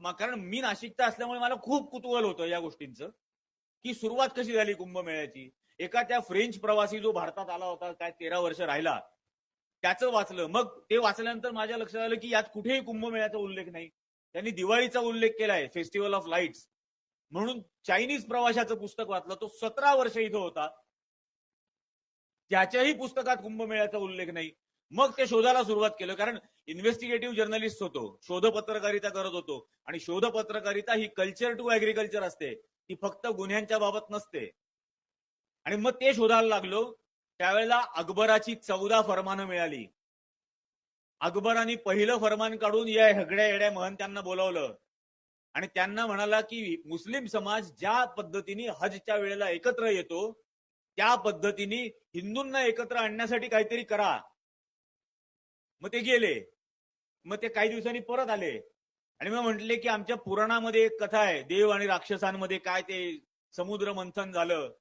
कारण मी नाशिकचा असल्यामुळे मला खूप कुतूहल होतं या गोष्टींचं की सुरुवात कशी झाली कुंभमेळ्याची? एका त्या फ्रेंच प्रवासी जो भारतात आला होता काय तेरा वर्ष राहिला त्याचं वाचलं. मग ते वाचल्यानंतर माझ्या लक्षात आलं की यात कुठेही कुंभमेळ्याचा उल्लेख नाही. त्यांनी दिवाळीचा उल्लेख केलाय फेस्टिवल ऑफ लाईट्स म्हणून चायनीज प्रवाशाचं पुस्तक वाचलं तो सतरा वर्ष इथं होता. त्याच्याही पुस्तकात कुंभमेळ्याचा उल्लेख नाही. मग ते शोधायला सुरुवात केलं. कारण इन्व्हेस्टिगेटिव्ह जर्नलिस्ट होतो शोध पत्रकारिता करत होतो. आणि शोध पत्रकारिता ही कल्चर टू ऍग्रीकल्चर असते. ती फक्त गुन्ह्यांच्या बाबत नसते. आणि मग ते शोधायला लागलो. त्यावेळेला अकबराची चौदा फरमानं मिळाली. अकबराने पहिलं फरमान काढून या हगड्या येड्या महंत्यांना बोलावलं. आणि त्यांना म्हणाला की मुस्लिम समाज ज्या पद्धतीने हजच्या वेळेला एकत्र येतो त्या पद्धतीने हिंदूंना एकत्र आणण्यासाठी काहीतरी करा. मग ते गेले. मग ते काही दिवसांनी परत आले. आणि मग म्हटले की आमच्या पुराणामध्ये एक कथा आहे. देव आणि राक्षसांमध्ये काय ते समुद्र मंथन झालं.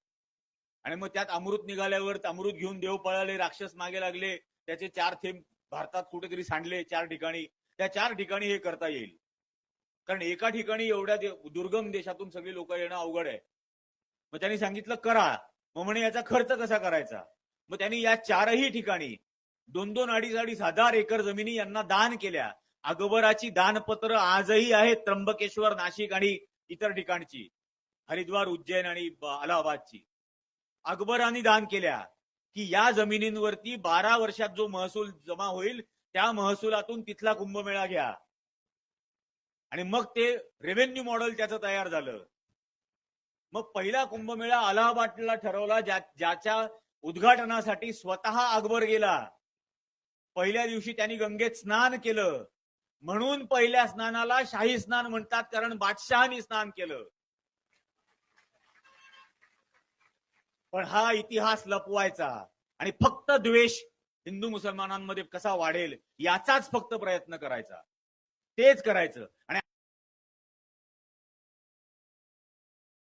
आणि मग त्यात अमृत निघाल्यावर अमृत घेऊन देव पळाले राक्षस मागे लागले. त्याचे चार थेंब भारतात कुठेतरी सांडले चार ठिकाणी. त्या चार ठिकाणी हे करता येईल. कारण एका ठिकाणी एवढ्या दे- दुर्गम देशातून सगळी लोक येणं अवघड आहे. मग त्यांनी सांगितलं करा. मग म्हणे याचा खर्च कसा करायचा? मग त्यांनी या चारही ठिकाणी दोन दोन अडीच अडीच हजार एकर जमिनी यांना दान केल्या. अकबराची दानपत्र आजही आहेत त्र्यंबकेश्वर नाशिक आणि इतर ठिकाणची. हरिद्वार उज्जैन आणि अलाहाबादची. अकबरांनी दान केल्या की या जमिनींवरती बारा वर्षात जो महसूल जमा होईल त्या महसुलातून तिथला कुंभमेळा घ्या. आणि मग ते रेव्हेन्यू मॉडेल त्याचं तयार झालं. मग पहिला कुंभमेळा अलाहाबादला ठरवला ज्या ज्याच्या उद्घाटनासाठी स्वतः अकबर गेला. पहिल्या दिवशी त्यांनी गंगेत स्नान केलं. म्हणून पहिल्या स्नानाला शाही स्नान म्हणतात कारण बादशहानी स्नान केलं. पण हा इतिहास लपवायचा आणि फक्त द्वेष हिंदू मुसलमानांमध्ये कसा वाढेल याचाच फक्त प्रयत्न करायचा. तेच करायचं. आणि